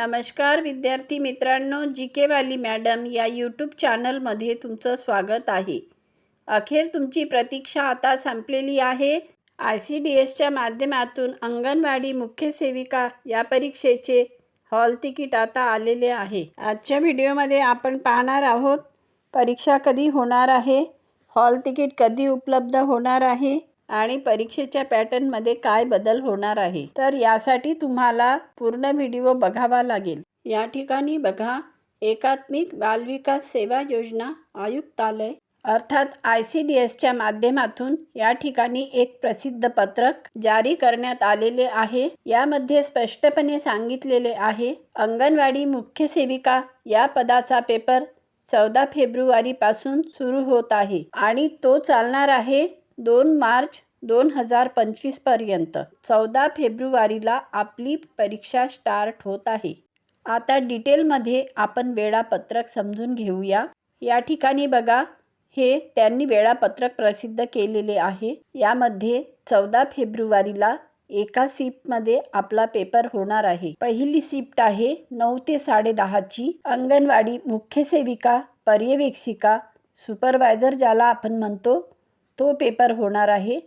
नमस्कार विद्यार्थी मित्रांनो जी के वाली मॅडम या यूट्यूब चॅनलमध्ये तुमचं स्वागत आहे. अखेर तुमची प्रतीक्षा आता संपलेली आहे. आय सी डी एसच्या माध्यमातून अंगणवाडी मुख्य सेविका या परीक्षेचे हॉल तिकीट आता आलेले आहे. आजच्या व्हिडिओमध्ये आपण पाहणार आहोत परीक्षा कधी होणार आहे? हॉल तिकीट कधी उपलब्ध होणार आहे? आणि परीक्षेच्या पॅटर्नमध्ये काय बदल होणार आहे? तर यासाठी तुम्हाला पूर्ण व्हिडिओ बघावा लागेल. या ठिकाणी बघा एकात्मिक बालविकास सेवा योजना आयुक्तालय अर्थात आय सी डी एसच्या माध्यमातून या ठिकाणी एक प्रसिद्ध पत्रक जारी करण्यात आलेले आहे. यामध्ये स्पष्टपणे सांगितलेले आहे अंगणवाडी मुख्य सेविका या पदाचा पेपर चौदा फेब्रुवारीपासून सुरू होत आहे आणि तो चालणार आहे दोन मार्च दोन हजार पंचवीसपर्यंत चौदा फेब्रुवारीला आपली परीक्षा स्टार्ट होत आहे. आता डिटेलमध्ये आपण वेळापत्रक समजून घेऊया. या ठिकाणी बघा हे त्यांनी वेळापत्रक प्रसिद्ध केलेले आहे. यामध्ये चौदा फेब्रुवारीला एका शिफ्टमध्ये आपला पेपर होणार आहे. पहिली शिफ्ट आहे नऊ ते साडेदहाची अंगणवाडी मुख्य सेविका पर्यवेक्षिका सुपरवायझर ज्याला आपण म्हणतो तो पेपर होणार आहे.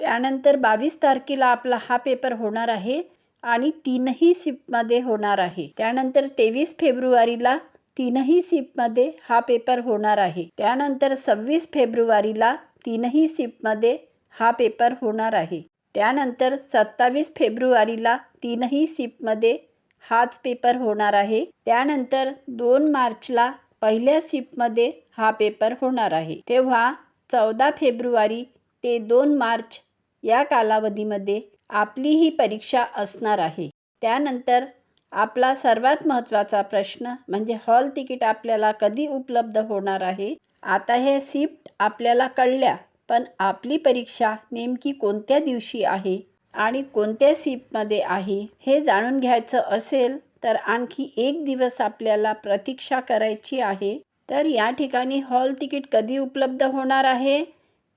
त्यानंतर बावीस तारखेला आपला हा पेपर होणार आहे आणि तीनही शिफ्टमध्ये होणार आहे. त्यानंतर तेवीस फेब्रुवारीला तीनही शिफ्टमध्ये हा पेपर होणार आहे. त्यानंतर सव्वीस फेब्रुवारीला तीनही शिफ्टमध्ये हा पेपर होणार आहे. त्यानंतर सत्तावीस फेब्रुवारीला तीनही शिफ्टमध्ये हाच पेपर होणार आहे. त्यानंतर दोन मार्चला पहिल्या शिफ्टमध्ये हा पेपर होणार आहे. तेव्हा चौदा फेब्रुवारी ते दोन मार्च या कालावधीमध्ये आपली ही परीक्षा असणार आहे. त्यानंतर आपला सर्वात महत्त्वाचा प्रश्न म्हणजे हॉल तिकीट आपल्याला कधी उपलब्ध होणार आहे? आता हे शिफ्ट आपल्याला कळल्या पण आपली परीक्षा नेमकी कोणत्या दिवशी आहे आणि कोणत्या शिफ्टमध्ये आहे हे जाणून घ्यायचं असेल तर आणखी एक दिवस आपल्याला प्रतीक्षा करायची आहे. तर या ठिकाणी हॉल तिकीट कधी उपलब्ध होणार आहे?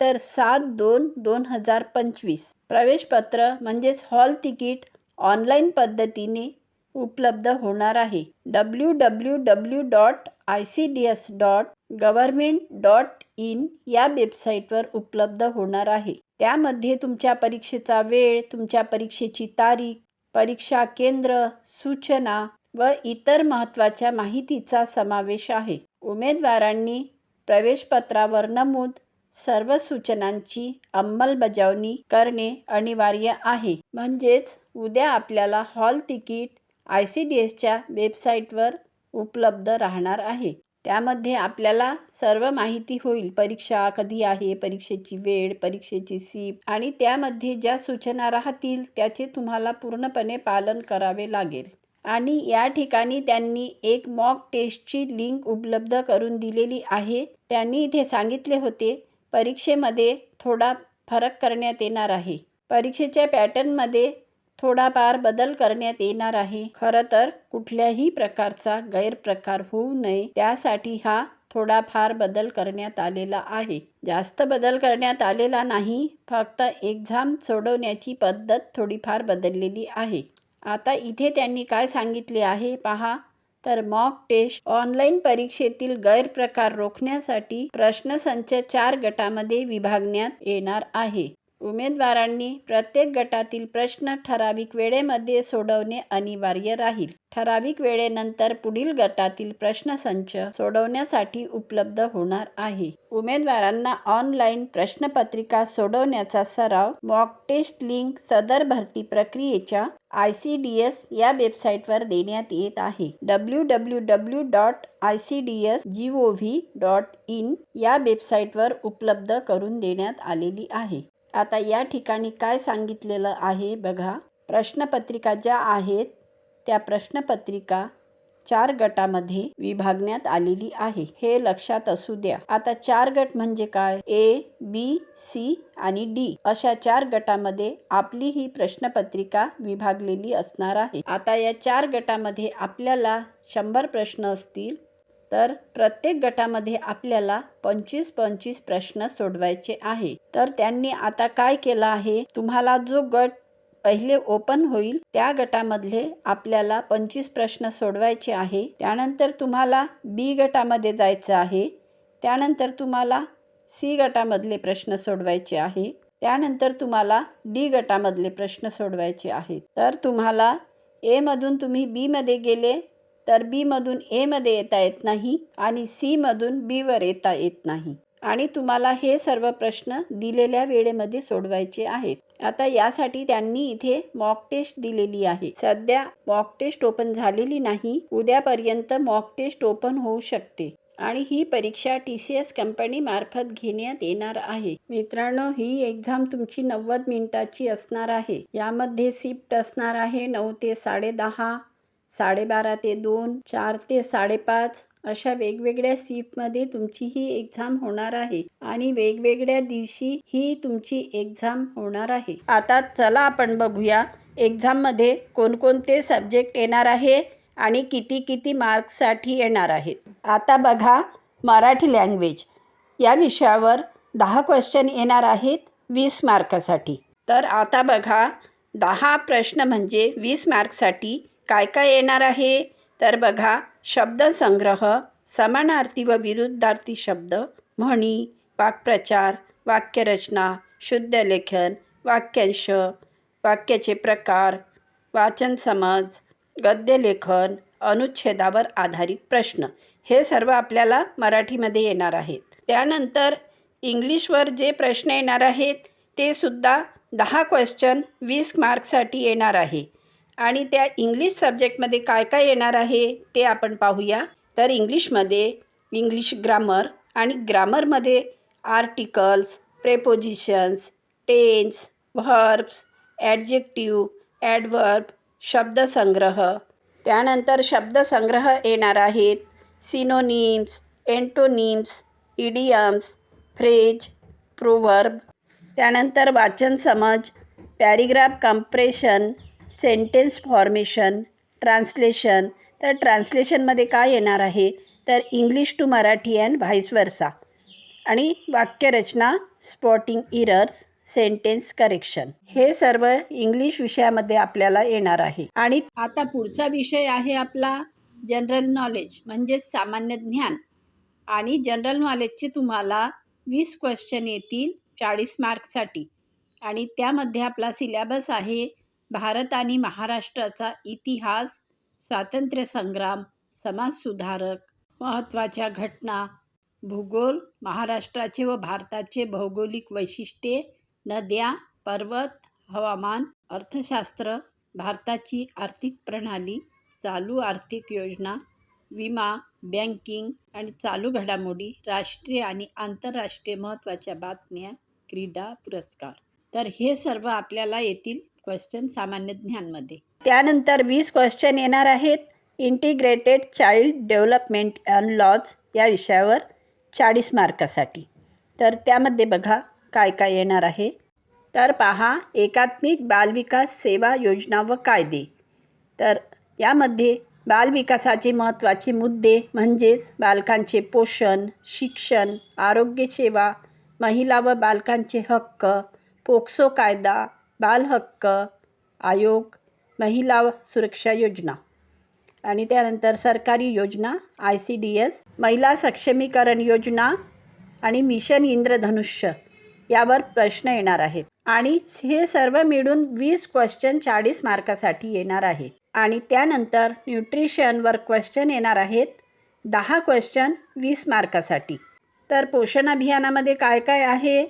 तर सात दोन दोन हजार पंचवीस. प्रवेशपत्र म्हणजेच हॉल तिकीट ऑनलाईन पद्धतीने उपलब्ध होणार आहे. W W W dot I C D S dot government dot in या वेबसाईटवर उपलब्ध होणार आहे. त्यामध्ये तुमच्या परीक्षेचा वेळ तुमच्या परीक्षेची तारीख परीक्षा केंद्र सूचना व इतर महत्त्वाच्या माहितीचा समावेश आहे. उमेदवारांनी प्रवेशपत्रावर नमूद सर्व सूचनांची अंमलबजावणी करणे अनिवार्य आहे. म्हणजेच उद्या आपल्याला hall ticket I C D एसच्या वेबसाईटवर उपलब्ध राहणार आहे. त्यामध्ये आपल्याला सर्व माहिती होईल. परीक्षा कधी आहे परीक्षेची वेळ परीक्षेची सीप आणि त्यामध्ये ज्या सूचना राहतील त्याचे तुम्हाला पूर्णपणे पालन करावे लागेल. आणि या ठिकाणी त्यांनी एक मॉक टेस्टची लिंक उपलब्ध करून दिलेली आहे. त्यांनी इथे सांगितले होते परीक्षेमध्ये थोडा फरक करण्यात येणार आहे. परीक्षेच्या पॅटर्नमध्ये थोडाफार बदल करण्यात येणार आहे. खरं तर कुठल्याही प्रकारचा गैरप्रकार होऊ नये. त्यासाठी हा थोडाफार बदल करण्यात आलेला आहे. जास्त बदल करण्यात आलेला नाही फक्त एक्झाम सोडवण्याची पद्धत थोडीफार बदललेली आहे. आता इथे त्यांनी काय सांगितले आहे पहा. तर मॉक टेस्ट ऑनलाईन परीक्षेतील गैरप्रकार रोखण्यासाठी प्रश्नसंच चार गटामध्ये विभागण्यात येणार आहे. उमेदवारांनी प्रत्येक गटातील प्रश्न ठराविक वेळेमध्ये सोडवणे अनिवार्य राहील. ठराविक वेळेनंतर पुढील गटातील प्रश्नसंच सोडवण्यासाठी उपलब्ध होणार आहे. उमेदवारांना ऑनलाईन प्रश्नपत्रिका सोडवण्याचा सराव मॉक टेस्ट लिंक सदर भरती प्रक्रियेच्या आय सी डी एस या वेबसाईटवर देण्यात येत आहे. W W W dot I C D S G O V dot in या वेबसाईटवर उपलब्ध करून देण्यात आलेली आहे. आता या ठिकाणी काय सांगितलेलं आहे बघा. प्रश्नपत्रिका ज्या आहेत त्या प्रश्नपत्रिका चार गटामध्ये विभागण्यात आलेली आहे. हे लक्षात असू द्या. आता चार गट म्हणजे काय? ए बी सी आणि डी अशा चार गटामध्ये आपली ही प्रश्नपत्रिका विभागलेली असणार आहे. आता या चार गटामध्ये आपल्याला शंभर प्रश्न असतील. तर प्रत्येक गटामध्ये आपल्याला पंचवीस पंचवीस प्रश्न सोडवायचे आहे. तर त्यांनी आता काय केलं आहे? तुम्हाला जो गट पहिले ओपन होईल त्या गटामधले आपल्याला पंचवीस प्रश्न सोडवायचे आहे. त्यानंतर तुम्हाला बी गटामध्ये जायचं आहे. त्यानंतर तुम्हाला सी गटामधले प्रश्न सोडवायचे आहे. त्यानंतर तुम्हाला डी गटामधले प्रश्न सोडवायचे आहेत. तर तुम्हाला एमधून तुम्ही बीमध्ये गेले तर बीमधून एमध्ये येता येत नाही आणि सीमधून बीवर येता येत नाही. आणि तुम्हाला हे सर्व प्रश्न दिलेल्या वेळेमध्ये सोडवायचे आहेत. आता यासाठी त्यांनी इथे मॉक टेस्ट दिलेली आहे. सध्या मॉक टेस्ट ओपन झालेली नाही. उद्यापर्यंत मॉक टेस्ट ओपन होऊ शकते. आणि ही परीक्षा टी सी एस कंपनीमार्फत घेण्यात येणार आहे. मित्रांनो ही एक्झाम तुमची नव्वद मिनिटाची असणार आहे. यामध्ये शिफ्ट असणार आहे नऊ ते साडेदहा साडेबारा ते दोन चार ते साडेपाच अशा वेगवेगळ्या सीटमध्ये तुमची ही एक्झाम होणार आहे आणि वेगवेगळ्या दिवशी ही तुमची एक्झाम होणार आहे. आता चला आपण बघूया एक्झाममध्ये कोणकोणते सब्जेक्ट येणार आहे आणि किती किती मार्क्ससाठी येणार आहेत. आता बघा मराठी लँग्वेज. या विषयावर दहा क्वेश्चन येणार आहेत वीस मार्कासाठी. तर आता बघा दहा प्रश्न म्हणजे वीस मार्कसाठी काय काय येणार आहे? तर बघा शब्दसंग्रह समानार्थी व विरुद्धार्थी शब्द म्हणी वाक्प्रचार वाक्यरचना शुद्धलेखन वाक्यांश वाक्याचे प्रकार वाचन समज गद्यलेखन अनुच्छेदावर आधारित प्रश्न. हे सर्व आपल्याला मराठीमध्ये येणार आहेत. त्यानंतर इंग्लिशवर जे प्रश्न येणार आहेत ते सुद्धा दहा क्वेश्चन वीस मार्क्ससाठी येणार आहे. आणि त्या इंग्लिश सब्जेक्टमध्ये काय काय येणार आहे ते आपण पाहूया. तर इंग्लिशमध्ये इंग्लिश ग्रामर आणि ग्रामरमध्ये articles prepositions tense verbs adjective adverb शब्दसंग्रह. त्यानंतर शब्दसंग्रह येणार आहेत. Synonyms antonyms idioms phrase proverb त्यानंतर वाचन समज paragraph comprehension sentence formation translation तर ट्रान्सलेशनमध्ये काय येणार आहे? तर English to Marathi and vice versa आणि वाक्यरचना स्पॉटिंग इरर्स सेंटेन्स करेक्शन हे सर्व इंग्लिश विषयामध्ये आपल्याला येणार आहे. आणि आता पुढचा विषय आहे आपला जनरल नॉलेज म्हणजेच सामान्य ज्ञान. आणि जनरल नॉलेजचे तुम्हाला वीस क्वेश्चन येतील चाळीस मार्क्ससाठी आणि त्यामध्ये आपला सिलॅबस आहे भारत आणि महाराष्ट्राचा इतिहास स्वातंत्र्य संग्राम समाजसुधारक महत्त्वाच्या घटना भूगोल महाराष्ट्राचे व भारताचे भौगोलिक वैशिष्ट्ये नद्या पर्वत हवामान अर्थशास्त्र भारताची आर्थिक प्रणाली चालू आर्थिक योजना विमा बँकिंग आणि चालू घडामोडी राष्ट्रीय आणि आंतरराष्ट्रीय महत्त्वाच्या बातम्या क्रीडा पुरस्कार. तर हे सर्व आपल्याला येतील क्वेश्चन सामान्य ज्ञानमध्ये. त्यानंतर वीस क्वेश्चन येणार आहेत. Integrated child development and laws या विषयावर चाळीस मार्कासाठी. तर त्यामध्ये बघा काय काय येणार आहे. तर पहा एकात्मिक बालविकास सेवा योजना व कायदे. तर यामध्ये बालविकासाचे महत्त्वाचे मुद्दे म्हणजेच बालकांचे पोषण शिक्षण आरोग्यसेवा महिला व बालकांचे हक्क पोक्सो कायदा बालहक्क आयोग महिला सुरक्षा योजना आणि त्यानंतर सरकारी योजना आय सी डी एस महिला सक्षमीकरण योजना आणि मिशन इंद्रधनुष्य यावर प्रश्न येणार आहेत. आणि हे सर्व मिळून वीस क्वेश्चन चाळीस मार्कासाठी येणार आहे आणि त्यानंतर न्यूट्रिशनवर क्वेश्चन येणार आहेत. दहा क्वेश्चन वीस मार्कासाठी. तर पोषण अभियानामध्ये काय काय आहे?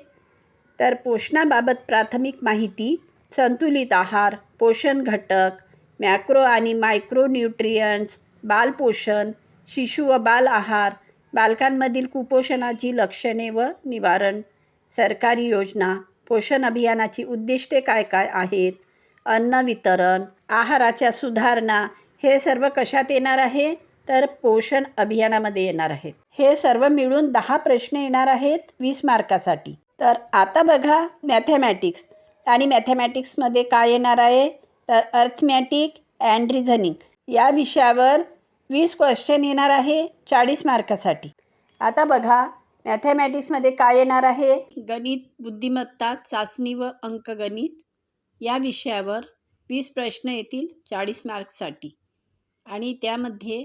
तर पोषणाबाबत प्राथमिक माहिती संतुलित आहार पोषण घटक मॅक्रो आणि मायक्रोन्यूट्रियंट्स बालपोषण शिशु व बाल आहार बालकांमधील कुपोषणाची लक्षणे व निवारण सरकारी योजना पोषण अभियानाची उद्दिष्टे काय काय आहेत अन्न वितरण आहाराच्या सुधारणा हे सर्व कशात येणार आहे? तर पोषण अभियानामध्ये येणार आहेत. हे सर्व मिळून दहा प्रश्न येणार आहेत वीस मार्कासाठी. तर आता बघा मॅथॅमॅटिक्स आणि मॅथॅमॅटिक्समध्ये काय येणार आहे? तर अर्थमॅटिक अँड रिझनिंग या विषयावर वीस क्वेश्चन येणार आहे चाळीस मार्कासाठी. आता बघा मॅथॅमॅटिक्समध्ये काय येणार आहे? गणित बुद्धिमत्ता चाचणी व अंकगणित. या विषयावर वीस प्रश्न येतील चाळीस मार्क्ससाठी. आणि त्यामध्ये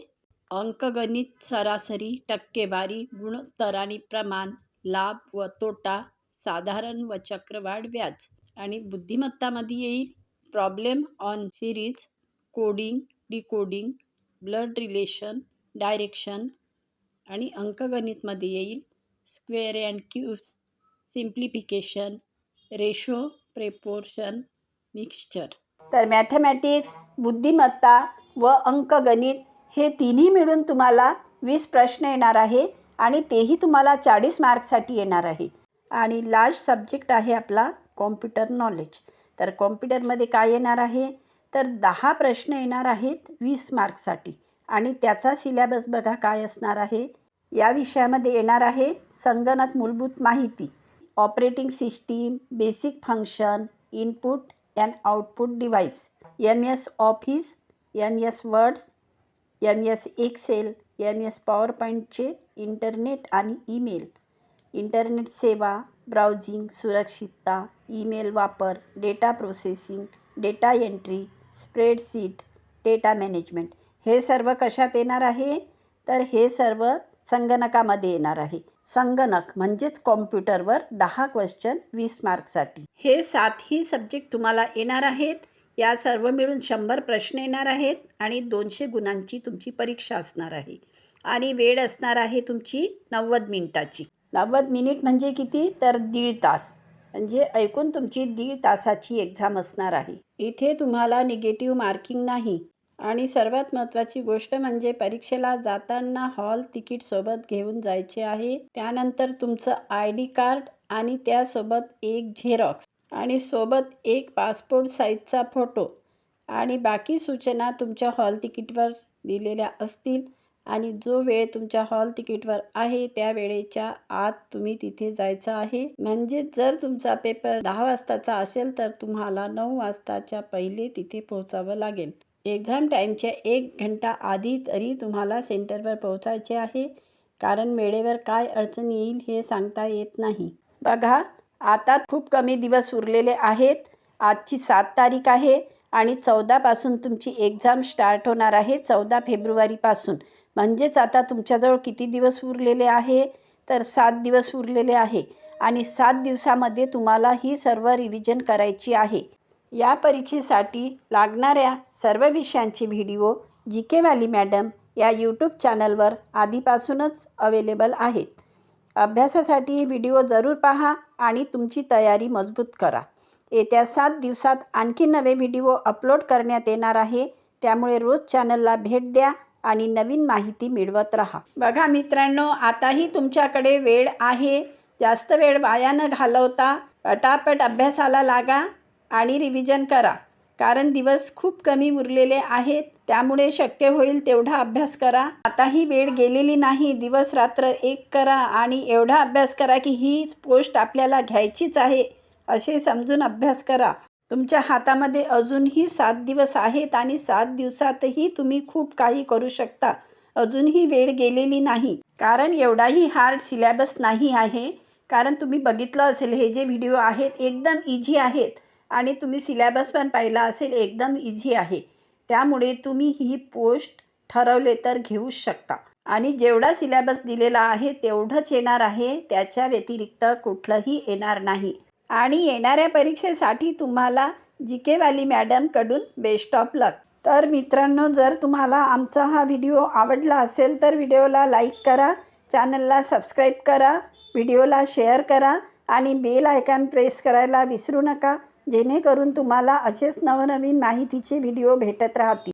अंकगणित सरासरी टक्केवारी गुणोत्तर आणि प्रमाण लाभ व तोटा साधारण व चक्रवाढ व्याज आणि बुद्धिमत्तामध्ये येईल. Problem on series coding decoding blood relation direction आणि अंकगणितमध्ये येईल. Square and cubes simplification ratio proportion mixture. तर मॅथमॅटिक्स बुद्धिमत्ता व अंकगणित हे तिन्ही मिळून तुम्हाला वीस प्रश्न येणार आहे आणि तेही तुम्हाला चाळीस मार्क्ससाठी येणार आहे आणि लास्ट सब्जेक्ट आहे आपला कॉम्प्युटर नॉलेज तर कॉम्प्युटरमध्ये काय येणार आहे? तर दहा प्रश्न येणार आहेत वीस मार्क्ससाठी. आणि त्याचा सिलॅबस बघा काय असणार आहे? या विषयामध्ये येणार आहे संगणक मूलभूत माहिती. Operating system basic function input and output device M S Office M S Words M S Excel M S power पॉईंटचे इंटरनेट आणि ईमेल इंटरनेट सेवा ब्राउजिंग सुरक्षितता ईमेल वापर data processing data entry spreadsheet data management. हे सर्व कशात येणार आहे? तर हे सर्व संगणकामध्ये येणार आहे. संगणक म्हणजेच कॉम्प्युटरवर दहा क्वेश्चन वीस मार्कसाठी. हे सातही सब्जेक्ट तुम्हाला येणार आहेत. या सर्व मिळून शंभर प्रश्न येणार आहेत आणि दोनशे गुणांची तुमची परीक्षा असणार आहे. आणि वेळ असणार आहे तुमची नव्वद मिनिटाची. नव्वद मिनिट म्हणजे किती? तर दीड तास. म्हणजे ऐकून तुमची दीड तासाची एक्झाम असणार आहे. इथे तुम्हाला निगेटिव्ह मार्किंग नाही. आणि सर्वात महत्त्वाची गोष्ट म्हणजे परीक्षेला जाताना हॉल तिकीट सोबत घेऊन जायचे आहे. त्यानंतर तुमचं आय डी कार्ड आणि त्यासोबत एक झेरॉक्स आणि सोबत एक पासपोर्ट साईजचा फोटो आणि बाकी सूचना तुमच्या हॉल तिकीटवर दिलेल्या असतील. आणि जो वेळ तुमच्या हॉल तिकीटवर आहे त्या वेळेच्या आत तुम्ही तिथे जायचं आहे. म्हणजे जर तुमचा पेपर दहा वाजताचा असेल तर तुम्हाला नऊ वाजताच्या पहिले तिथे पोहोचावं लागेल. एक्झाम टाईमच्या एक घंटा आधी तरी तुम्हाला सेंटरवर पोहोचायचे आहे. कारण वेळेवर काय अडचण येईल हे सांगता येत नाही. बघा आता खूप कमी दिवस उरलेले आहेत. आजची सात तारीख आहे आणि चौदापासून तुमची एक्झाम स्टार्ट होणार आहे चौदा फेब्रुवारीपासून. म्हणजेच आता तुमच्याजवळ किती दिवस उरलेले आहे? तर सात दिवस उरलेले आहे आणि सात दिवसामध्ये तुम्हाला ही सर्व रिव्हिजन करायची आहे. या परीक्षेसाठी लागणाऱ्या सर्व विषयांचे व्हिडिओ जी के केवाली मॅडम या यूट्यूब चॅनलवर आधीपासूनच अवेलेबल आहेत. अभ्यासासाठी हे व्हिडिओ जरूर पहा आणि तुमची तयारी मजबूत करा. येत्या सात दिवसात आणखी नवे व्हिडिओ अपलोड करण्यात येणार आहे. त्यामुळे रोज चॅनलला भेट द्या आणि नवीन माहिती मिळवत राहा. बघा मित्रांनो आताही तुमच्याकडे वेळ आहे. जास्त वेळ वाया न घालवता पटापट अभ्यासाला लागा आणि रिव्हिजन करा. कारण दिवस खूप कमी उरलेले आहेत. त्यामुळे शक्य होईल तेवढा अभ्यास करा. आताही वेळ गेलेली नाही. दिवस रात्र एक करा आणि एवढा अभ्यास करा की हीच पोस्ट आपल्याला घ्यायचीच आहे. असे समजून अभ्यास करा. तुमच्या हातामध्ये अजूनही सात दिवस आहेत आणि सात दिवसातही तुम्ही खूप काही करू शकता. अजूनही वेळ गेलेली नाही. कारण एवढाही हार्ड सिलेबस नाही आहे. कारण तुम्ही बघितलं असेल हे जे व्हिडिओ आहेत एकदम इझी आहेत. आणि तुम्ही सिलेबस पण पाहिला असेल एकदम इझी आहे. त्यामुळे तुम्ही ही पोस्ट ठरवले तर घेऊच शकता. आणि जेवढा सिलेबस दिलेला आहे तेवढंच येणार आहे. त्याच्या व्यतिरिक्त कुठलंही येणार नाही. आणि येणाऱ्या परीक्षेसाठी तुम्हाला जी केवाली मॅडमकडून बेस्ट ऑफ लक तर मित्रांनो जर तुम्हाला आमचा हा व्हिडिओ आवडला असेल तर व्हिडिओला लाईक करा चॅनलला सबस्क्राईब करा व्हिडिओला शेअर करा आणि बेल आयकॉन प्रेस करायला विसरू नका जेणेकरून तुम्हाला असेच नवनवीन माहितीचे व्हिडिओ भेटत राहतील.